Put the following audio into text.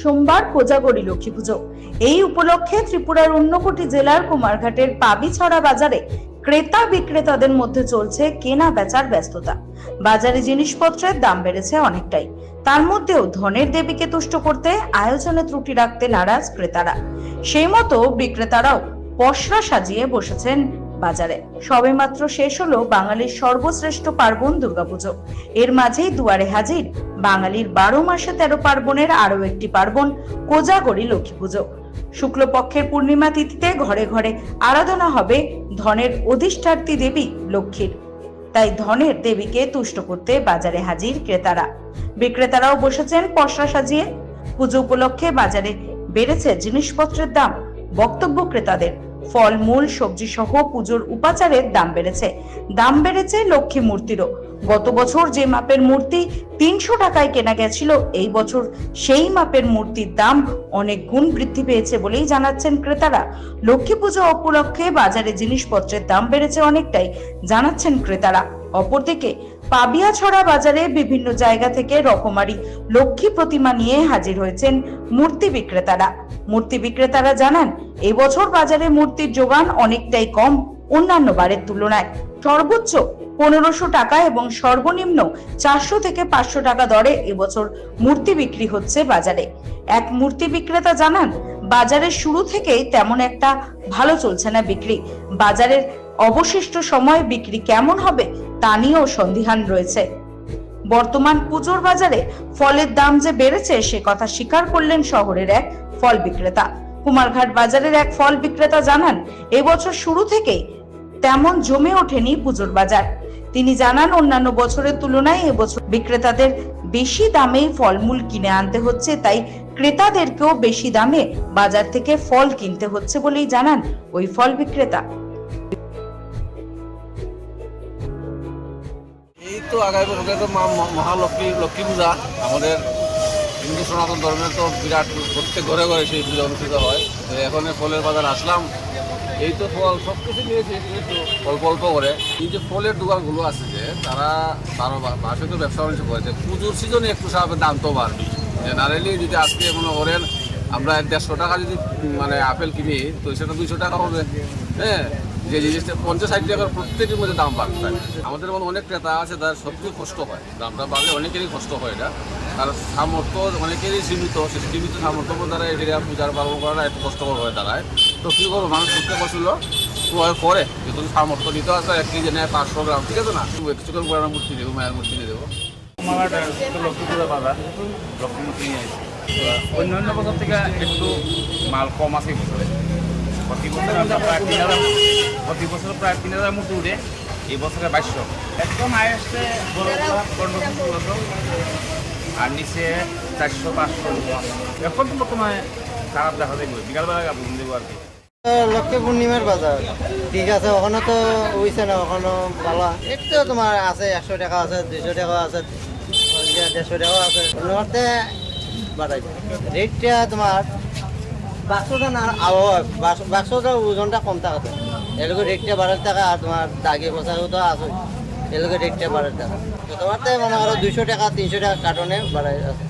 সোমবার কোজাগরি লক্ষ্মী পুজো। এই উপলক্ষে ত্রিপুরার ঊনকোটি জেলার কুমারঘাটের পাবিছড়া বাজারে ক্রেতা বিক্রেতাদের মধ্যে চলছে কেনা বেচার ব্যস্ততা। বাজারে জিনিসপত্রের দাম বেড়েছে অনেকটাই। তার মধ্যেও ধনের দেবীকে তুষ্ট করতে আয়োজনে ত্রুটি রাখতে নারাজ ক্রেতারা। সেই মতো বিক্রেতারাও পসরা সাজিয়ে বসেছেন বাজারে। সবেমাত্র শেষ হলো বাঙালির সর্বশ্রেষ্ঠ পার্বণ দুর্গাপুজো। এর মাঝেই দুয়ারে হাজির বাঙালির বারো মাসে তেরো পার্বণের আরও একটি পার্বণ, কোজাগরি লক্ষ্মী পুজো। শুক্লপক্ষের পূর্ণিমা তিথিতে ঘরে ঘরে আরাধনা হবে ধনের অধিষ্ঠার্থী দেবী লক্ষ্মীর। তাই ধনের দেবীকে তুষ্ট করতে বাজারে হাজির ক্রেতারা। বিক্রেতারাও বসেছেন পসরা সাজিয়ে। পুজো উপলক্ষে বাজারে বেড়েছে জিনিসপত্রের দাম, বক্তব্য ক্রেতাদের। ফল মূল সবজি সহ পুজোর উপাচারের দাম বেড়েছে। দাম বেড়েছে লক্ষ্মী মূর্তিরও। গত বছর যে মাপের মূর্তি তিনশো টাকায় কেনা গেছিল, এই বছর সেই মাপের মূর্তির দাম অনেক গুণ বৃদ্ধি পেয়েছে বলেই জানাচ্ছেন ক্রেতারা। লক্ষ্মী পুজো উপলক্ষে বাজারে জিনিসপত্রের দাম বেড়েছে অনেকটাই, জানাচ্ছেন ক্রেতারা। অপরদিকে পাবিয়াছড়া বাজারে বিভিন্ন জায়গা থেকে রকমারি লক্ষ্মী প্রতিমা নিয়ে হাজির হয়েছেন মূর্তি বিক্রেতারা। মূর্তি বিক্রেতারা জানান, এবছর বাজারে মূর্তির যোগান অনেকটাই কম, অন্যান্য বারের তুলনায়। সর্বোচ্চ পনেরোশো টাকা এবং সর্বনিম্ন চারশো থেকে পাঁচশো টাকা দরে এবছর মূর্তি বিক্রি হচ্ছে বাজারে। এক মূর্তি বিক্রেতা জানান, বাজারের শুরু থেকেই তেমন একটা ভালো চলছে না বিক্রি। বাজারের অবশিষ্ট সময় বিক্রি কেমন হবে তা নিয়েও সন্দিহান রয়েছে। বর্তমান পুজোর বাজারে ফলের দাম যে বেড়েছে সে কথা স্বীকার করলেন শহরের এক ফল বিক্রেতা। কুমারঘাট বাজারের এক ফল বিক্রেতা জানান, এবছর শুরু থেকেই তেমন জমে ওঠেনি পুজোর বাজার। তিনি জানান, অন্যান্য বছরের তুলনায় এবছর বিক্রেতাদের বেশি দামে ফলমূল কিনে আনতে হচ্ছে, তাই ক্রেতাদেরকেও বেশি দামে বাজার থেকে ফল কিনতে হচ্ছে বলেই জানান ওই ফল বিক্রেতা। তো আগামী বছরে তো মা মহালক্ষ্মী, লক্ষ্মী পূজা। আমাদের হিন্দু সনাতন ধর্মের তো বিরাট প্রত্যেক ঘরে ঘরে সেই পূজা অনুষ্ঠিত হয়। তো এখন ফলের বাজার আসলাম। এই তো ফল সব কিছু নিয়েছি অল্প অল্প করে। এই যে ফলের দোকানগুলো আছে যে, তারা বারো বা- মাসে তো ব্যবসা বাণিজ্য করেছে পুজোর সিজনে একটু সাহায্যে দাম তো বাড়বে। জেনারেলি যদি আজকে মনে করেন আমরা দেড়শো টাকা যদি মানে আপেল কিনি, তো সেটা দুইশো টাকা হবে। হ্যাঁ যে জিনিসটা পঞ্চাশ ষাট টাকার প্রত্যেকের মধ্যে দাম বাড়তে আমাদের মধ্যে অনেক ক্রেতা আছে তার সত্যি কষ্ট হয় দামটা বাড়লে অনেকেরই কষ্ট হয় এটা। তার সামর্থ্য অনেকেরই সীমিত, সে সীমিত সামর্থ্য দ্বারা এটা পূজার পালন করাটা একটু কষ্টকর হয়ে দাঁড়ায়। তো কী করব? মানুষ করতে করছিল ক্রয় করে। যেহেতু সামর্থ্য নিতে আসলে এক কেজি নেয় পাঁচশো গ্রাম, ঠিক আছে না? কিছু করে পুরানো মূর্তি দেবো, মায়ের মূর্তি নিয়ে দেবো। বাজার আসি অন্যান্য বছর থেকে একটু মাল কম আছে বছরে প্রতি বছর আমরা প্রায় তিন হাজার প্রতি বছর প্রায় তিন হাজার মতো উঠে, এই বছরে বাইশশো। একদম হাই আসছে বড় পনেরো আর নিচে চারশো, পাঁচশো এখন তো খারাপ দেখা যাবে বিকালবেলা ঘুম দেবো আর কি। লক্ষ্মী পূর্ণিমার বাজার, ঠিক আছে, ওখানে তো হইছে না, ওখানে ভালো একটু তোমার আছে, একশো টাকা আছে, দুইশো টাকা আছে দেড়শো টাকা আছে। বাড়াইছে রেটটা তোমার বাক্সটা না আবহাওয়া বাক্সটা ওজনটা কম থাকতে। এলোকে রেটটা বাড়ার টাকা, আর তোমার দাগে বসাও তো আছে। এলোকে রেটটা বাড়ার টাকা। তো মনে করো দুইশো টাকা, তিনশো টাকা কার্টনে বাড়াই আছে।